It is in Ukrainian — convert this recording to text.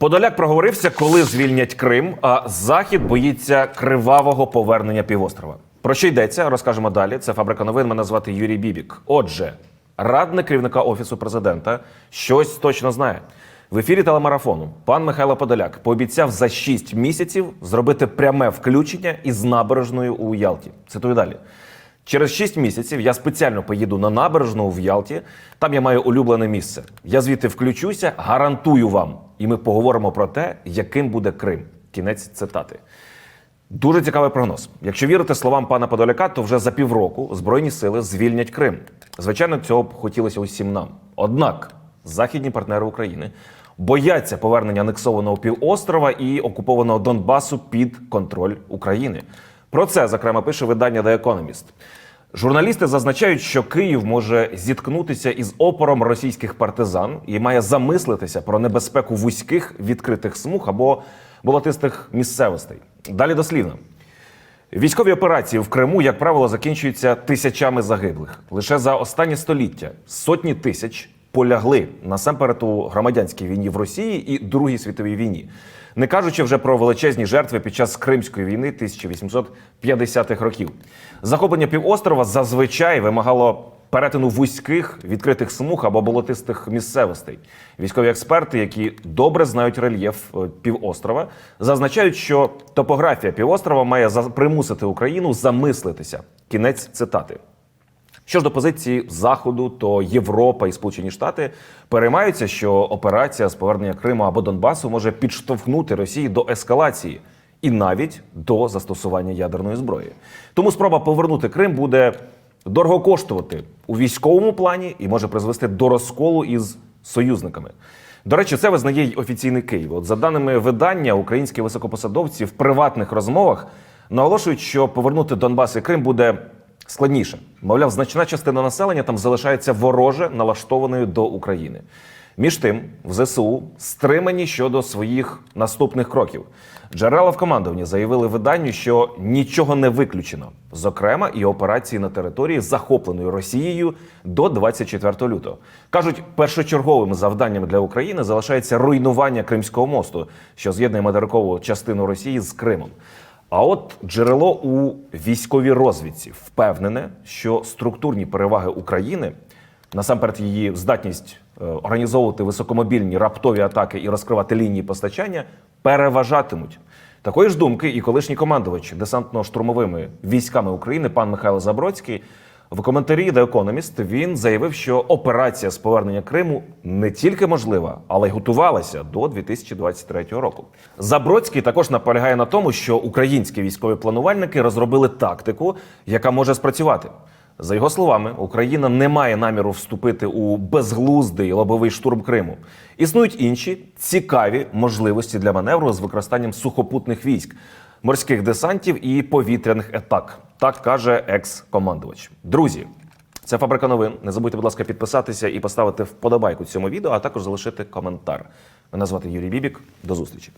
Подоляк проговорився, коли звільнять Крим, а Захід боїться кривавого повернення півострова. Про що йдеться, розкажемо далі. Це фабрика новин. Мене звати Юрій Бібік. Отже, радник керівника офісу президента щось точно знає. В ефірі телемарафону пан Михайло Подоляк пообіцяв за 6 місяців зробити пряме включення із набережною у Ялті. Цитую далі. Через 6 місяців я спеціально поїду на набережну в Ялті. Там я маю улюблене місце. Я звідти включуся, гарантую вам. І ми поговоримо про те, яким буде Крим. Кінець цитати. Дуже цікавий прогноз. Якщо вірити словам пана Подоляка, то вже за півроку збройні сили звільнять Крим. Звичайно, цього б хотілося усім нам. Однак західні партнери України бояться повернення анексованого півострова і окупованого Донбасу під контроль України. Про це зокрема пише видання The Economist. Журналісти зазначають, що Київ може зіткнутися із опором російських партизан і має замислитися про небезпеку вузьких відкритих смуг або болотистих місцевостей. Далі дослівно. Військові операції в Криму, як правило, закінчуються тисячами загиблих. Лише за останнє століття сотні тисяч полягли насамперед у громадянській війні в Росії і Другій світовій війні, не кажучи вже про величезні жертви під час Кримської війни 1850-х років. Захоплення півострова зазвичай вимагало перетину вузьких відкритих смуг або болотистих місцевостей. Військові експерти, які добре знають рельєф е, півострова, зазначають, що топографія півострова має примусити Україну замислитися. Кінець цитати. Що ж до позиції Заходу, то Європа і Сполучені Штати переймаються, що операція з повернення Криму або Донбасу може підштовхнути Росії до ескалації і навіть до застосування ядерної зброї. Тому спроба повернути Крим буде дорого коштувати у військовому плані і може призвести до розколу із союзниками. До речі, це визнає й офіційний Київ. От за даними видання, українські високопосадовці в приватних розмовах наголошують, що повернути Донбас і Крим буде складніше. Мовляв, значна частина населення там залишається вороже налаштованою до України. Між тим, в ЗСУ стримані щодо своїх наступних кроків. Джерела в командуванні заявили виданню, що нічого не виключено, зокрема, і операції на території, захопленої Росією до 24 лютого. кажуть, першочерговим завданням для України залишається руйнування Кримського мосту, що з'єднує материкову частину Росії з Кримом. А от джерело у військовій розвідці впевнене, що структурні переваги України, насамперед її здатність е, організовувати високомобільні раптові атаки і розкривати лінії постачання, переважатимуть. Такої ж думки і колишній командувач десантно-штурмовими військами України пан Михайло Забродський в коментарі The Economist він заявив, що операція з повернення Криму не тільки можлива, але й готувалася до 2023 року. Забродський також наполягає на тому, що українські військові планувальники розробили тактику, яка може спрацювати. За його словами, Україна не має наміру вступити у безглуздий лобовий штурм Криму. Існують інші цікаві можливості для маневру з використанням сухопутних військ, морських десантів і повітряних атак. Так каже екс-командувач. Друзі, це фабрика новин. Не забудьте, будь ласка, підписатися і поставити вподобайку цьому відео, а також залишити коментар. Мене звати Юрій Бібік. До зустрічі.